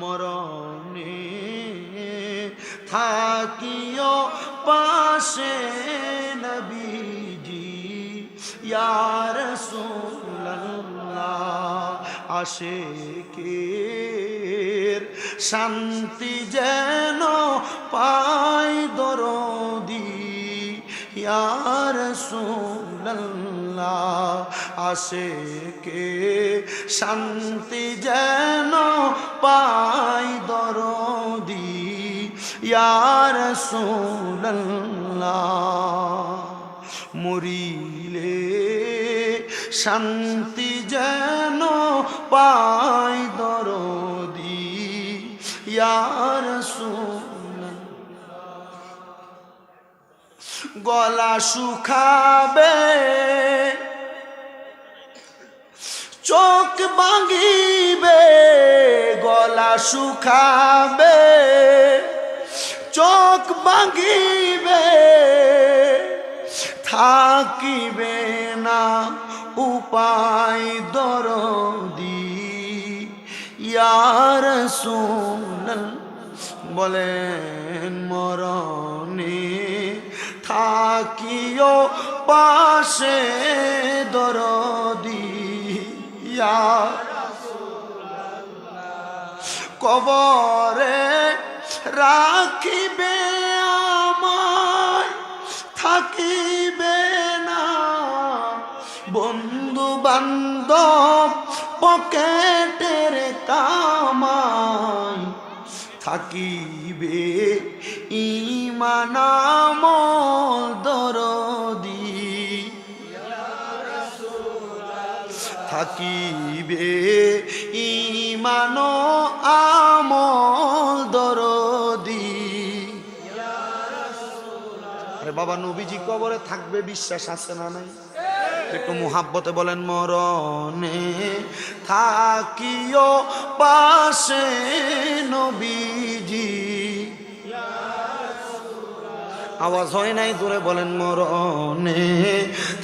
মরণে থাকিও পাশে নবীজি। ইয়ার আসে কে শান্তি যেন পাই দরদি। ইয়ার সুল্লাহ আসে কে শান্তি যেন পাই দরদি। ইয়ার সুল্লাহ মরিলে শান্তি যেন পাই দরদি। ইয়ার গলা শুখাবে চোখ ভাঙিবে, গলা শুখাবে চোখ ভাঙিবে, থাকিবে না উপায় দরদি। ইয়ার শুন বলেন মরণে। থাকিও পাশে দরদিয়া কবরে রাখিবে আমায় থাকিবে না। বন্ধু বান্ধব পকেটের কামাই থাকিবে ইমানাম থাকিবে। ইমান আমল দরদি। আরে বাবা, নবীজি কবরে থাকবে, বিশ্বাস আছে না নাই? একটু মুহাব্বতে বলেন, মরণে থাকিও পাশে নবীজি। আওয়াজ হয় নাই দূরে বলেন, মরণে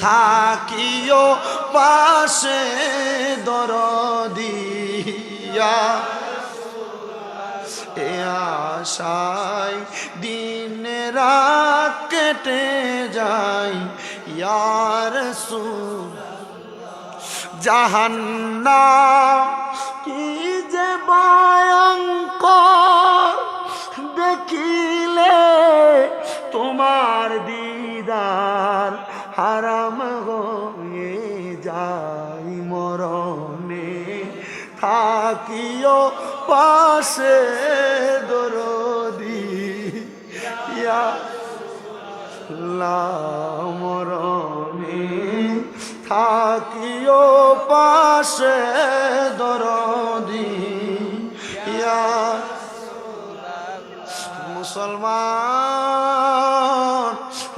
থাকিও পাশে দরদিয়া এ আশায় দিন রাত কেটে যায় ইয়ার সুর জাহান্না কি যে ভয়ঙ্কর, দেখিলে তোমার দিদার হারাম থাকিও পাশে দরদি। ইয়া থাকিও পাশে দরদি। ইয়া মুসলমান,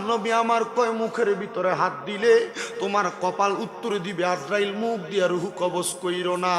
নবী আমার কয় মুখের ভিতরে হাত দিলে তোমার কপাল উত্তর দিবে, আজরাইল মুখ দিয়া রুহু কবজ কইর না।